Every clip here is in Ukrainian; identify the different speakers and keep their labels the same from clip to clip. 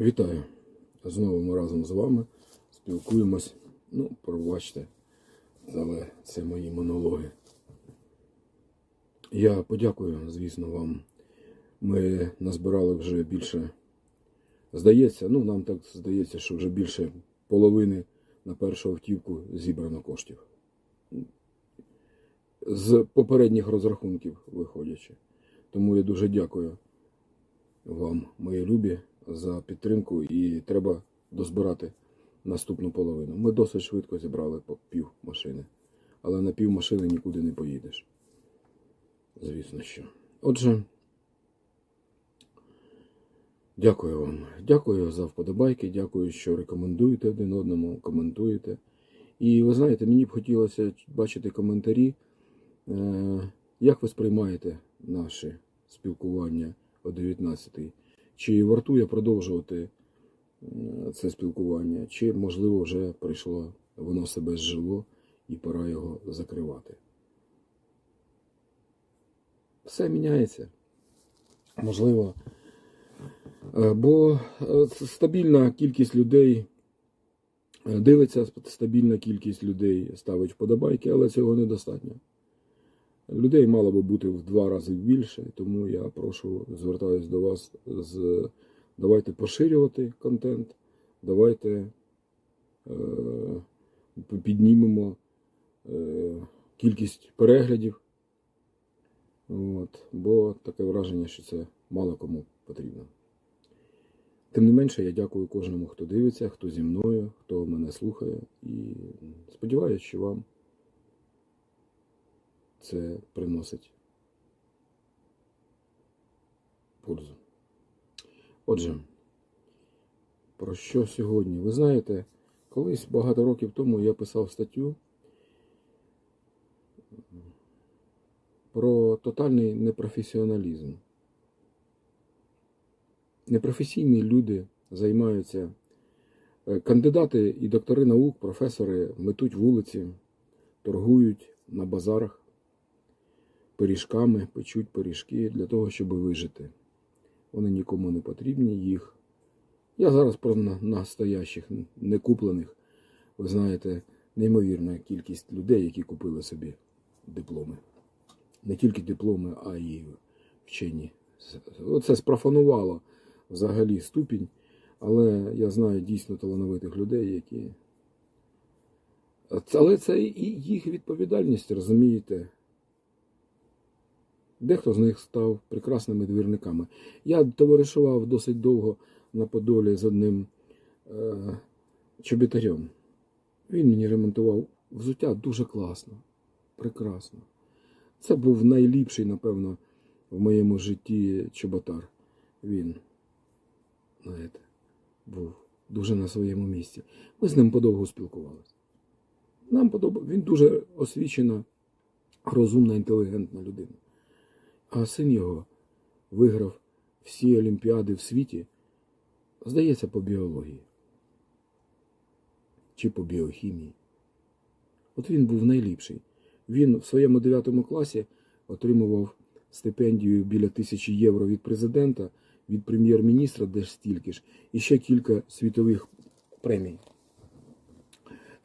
Speaker 1: Вітаю! Знову ми разом з вами спілкуємось. Ну, пробачте, але це мої монологи. Я подякую, звісно, вам. Ми назбирали вже більше. Здається, ну нам так здається, що вже більше половини на першу автівку зібрано коштів. З попередніх розрахунків виходячи. Тому я дуже дякую вам, мої любі, за підтримку і треба дозбирати наступну половину. Ми досить швидко зібрали по пів машини, але на пів машини нікуди не поїдеш. Звісно, що. Отже, дякую вам. Дякую за вподобайки, дякую, що рекомендуєте один одному, коментуєте. І ви знаєте, мені б хотілося бачити коментарі, е, як ви сприймаєте наше спілкування о 19-й. Чи вартує продовжувати е, це спілкування, чи, можливо, вже прийшло, воно себе зжило і пора його закривати. Все міняється. Можливо. Е, Бо е, стабільна кількість людей дивиться, стабільна кількість людей ставить вподобайки, але цього недостатньо. Людей мало би бути в два рази більше, тому я прошу, звертаюсь до вас з давайте поширювати контент, давайте е, піднімемо е, кількість переглядів. От, бо таке враження, що це мало кому потрібно. Тим не менше, я дякую кожному, хто дивиться, хто зі мною, хто мене слухає, і сподіваюся, що вам це приносить пользу. Отже, про що сьогодні? Ви знаєте, колись багато років тому я писав статтю про тотальний непрофесіоналізм. Непрофесійні люди займаються, е, кандидати і доктори наук, професори метуть вулиці, торгують на базарах пиріжками, печуть пиріжки для того, щоб вижити. Вони нікому не потрібні їх. Я зараз про настоящих, не куплених. Ви знаєте, неймовірна кількість людей, які купили собі дипломи. Не тільки дипломи, а й вчені. Оце спрофанувало взагалі ступінь, але я знаю дійсно талановитих людей, які. Але це і їх відповідальність, розумієте? Дехто з них став прекрасними двірниками. Я товаришував досить довго на Подолі з одним е, чобітарем. Він мені ремонтував взуття дуже класно, прекрасно. Це був найліпший, напевно, в моєму житті чоботар. Він, знаєте, був дуже на своєму місці. Ми з ним подовго спілкувалися. Нам подобав. Він дуже освічена, розумна, інтелігентна людина. А син його виграв всі олімпіади в світі, здається, по біології чи по біохімії. От він був найліпший. Він в своєму 9 класі отримував стипендію біля тисячі євро від президента, від прем'єр-міністра, де ж стільки ж, і ще кілька світових премій.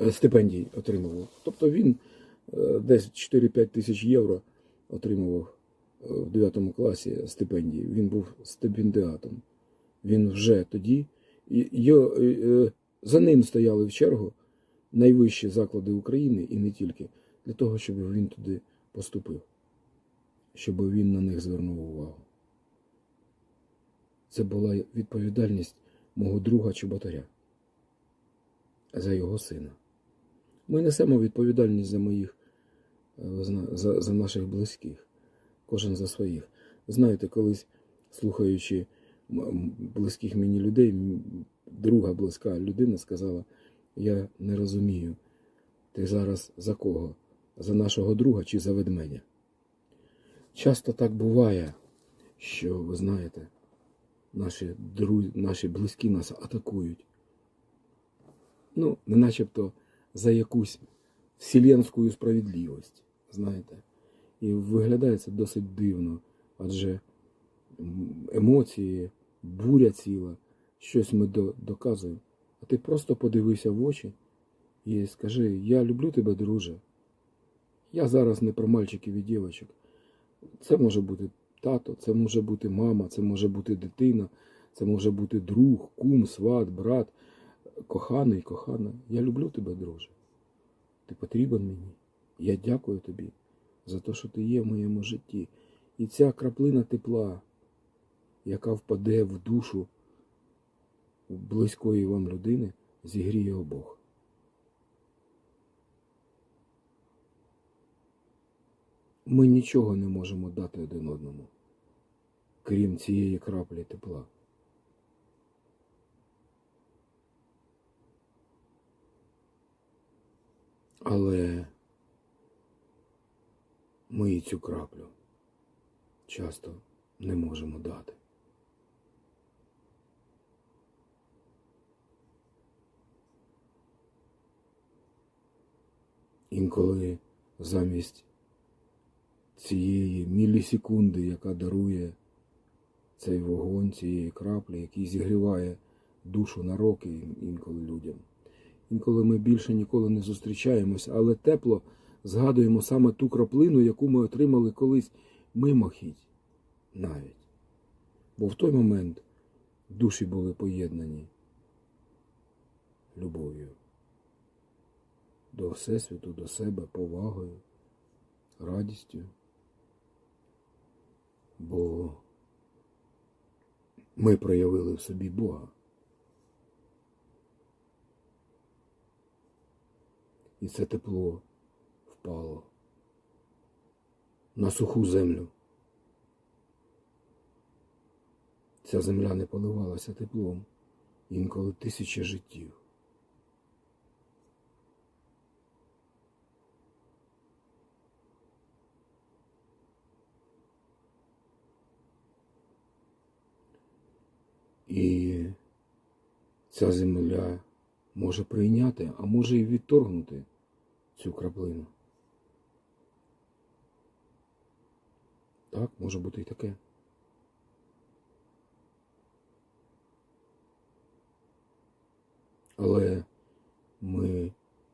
Speaker 1: Е, Стипендій отримував. Тобто він е, десь 4-5 тисяч євро отримував в 9 класі стипендії. Він був стипендіатом. Він вже тоді. його, е, е, За ним стояли в чергу найвищі заклади України і не тільки, для того, щоб він туди поступив, щоб він на них звернув увагу. Це була відповідальність мого друга чоботаря за його сина. Ми несемо відповідальність за моїх, е, за, за наших близьких, кожен за своїх. Знаєте, колись слухаючи близьких мені людей, друга близька людина сказала: Я не розумію, ти зараз за кого? За нашого друга чи за ведмедя? Часто так буває, що, ви знаєте, наші, друзі, наші близькі нас атакують. Ну, не начебто за якусь вселенську справедливість, знаєте. І виглядає це досить дивно, адже емоції, буря ціла, щось ми доказуємо. А ти просто подивися в очі і скажи, я люблю тебе, друже. Я зараз не про мальчиків і дівчаток. Це може бути тато, це може бути мама, це може бути дитина, це може бути друг, кум, сват, брат, коханий, кохана. Я люблю тебе, друже. Ти потрібен мені. Я дякую тобі за те, що ти є в моєму житті. І ця краплина тепла, яка впаде в душу близької вам людини, зігріє обох. Ми нічого не можемо дати один одному, крім цієї краплі тепла. Але ми і цю краплю часто не можемо дати. Інколи замість цієї мілісекунди, яка дарує цей вогонь, цієї краплі, який зігріває душу на роки інколи людям. Інколи ми більше ніколи не зустрічаємося, але тепло згадуємо саме ту краплину, яку ми отримали колись мимохідь навіть. Бо в той момент душі були поєднані любов'ю до Всесвіту, до себе, повагою, радістю. Бо ми проявили в собі Бога. І це тепло впало на суху землю. Ця земля не поливалася теплом інколи тисячі життів. І ця земля може прийняти, а може і відторгнути цю краплину. Так, може бути і таке. Але ми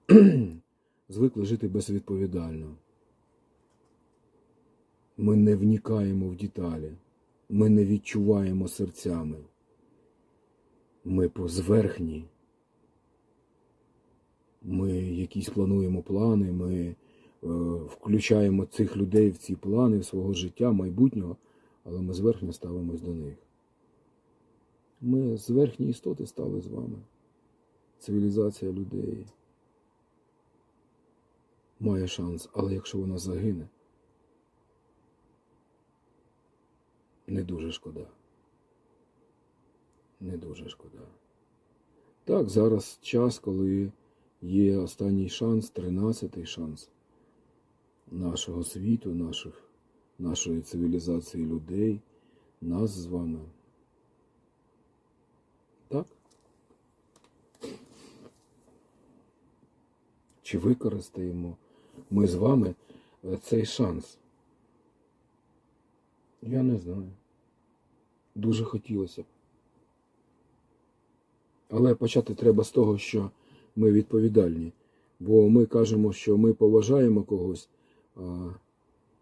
Speaker 1: звикли жити безвідповідально. Ми не вникаємо в деталі, ми не відчуваємо серцями. Ми по зверхні. Ми якісь плануємо плани, ми включаємо цих людей в ці плани свого життя, майбутнього, але ми зверхньо ставимось до них. Ми зверхні істоти стали з вами. Цивілізація людей має шанс, але якщо вона загине, не дуже шкода. Не дуже шкода. Так, зараз час, коли є останній шанс, тринадцятий шанс нашого світу, наших, нашої цивілізації людей, нас з вами. Так? Чи використаємо ми з вами е, цей шанс? Я не знаю. Дуже хотілося б. Але почати треба з того, що ми відповідальні. Бо ми кажемо, що ми поважаємо когось, а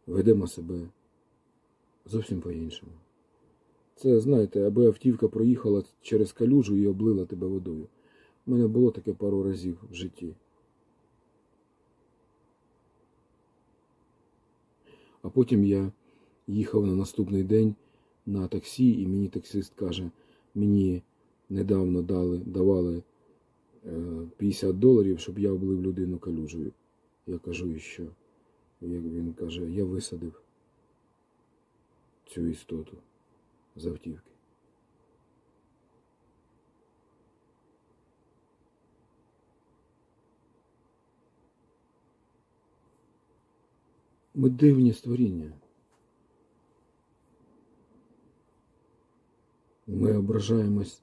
Speaker 1: ведемо себе зовсім по-іншому. Це, знаєте, аби автівка проїхала через калюжу і облила тебе водою. У мене було таке пару разів в житті. А потім я їхав на наступний день на таксі, і мені таксист каже, мені недавно дали, давали е, 50 доларів, щоб я облив людину калюжею. Я кажу, і що? Як він каже, я висадив цю істоту з автівки. Ми дивні створіння. Ми ображаємось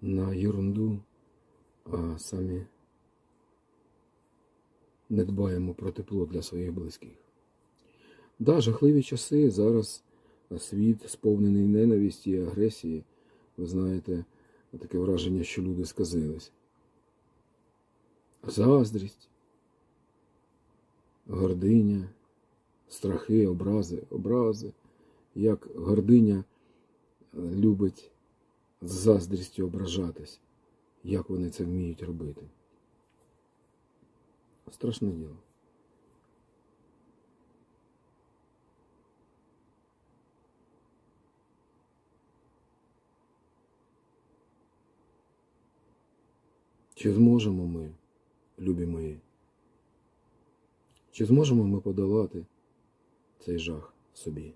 Speaker 1: на ерунду, а самі не дбаємо про тепло для своїх близьких. Да, жахливі часи. Зараз світ сповнений ненависті і агресії. Ви знаєте, таке враження, що люди сказились. Заздрість, гординя, страхи, образи, образи, як гординя любить з заздрістю ображатись, як вони це вміють робити. Страшне діло. Чи зможемо ми, любі мої? Чи зможемо ми подолати цей жах собі?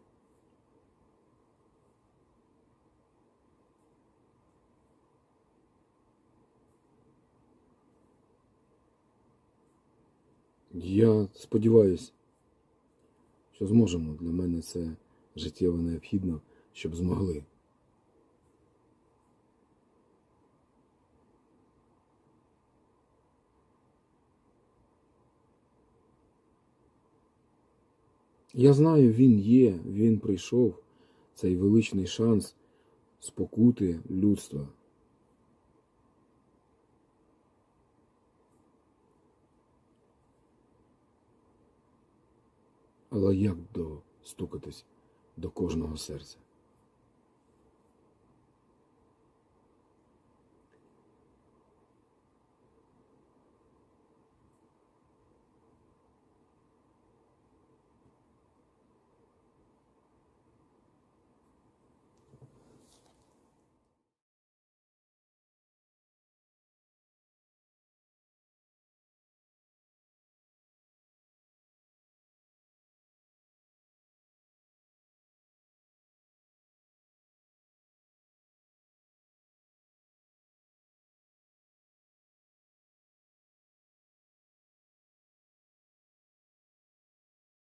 Speaker 1: Я сподіваюся, що зможемо. Для мене це життєво необхідно, щоб змогли. Я знаю, він є, він прийшов, цей величний шанс спокути людства. Але як достукатись до кожного серця?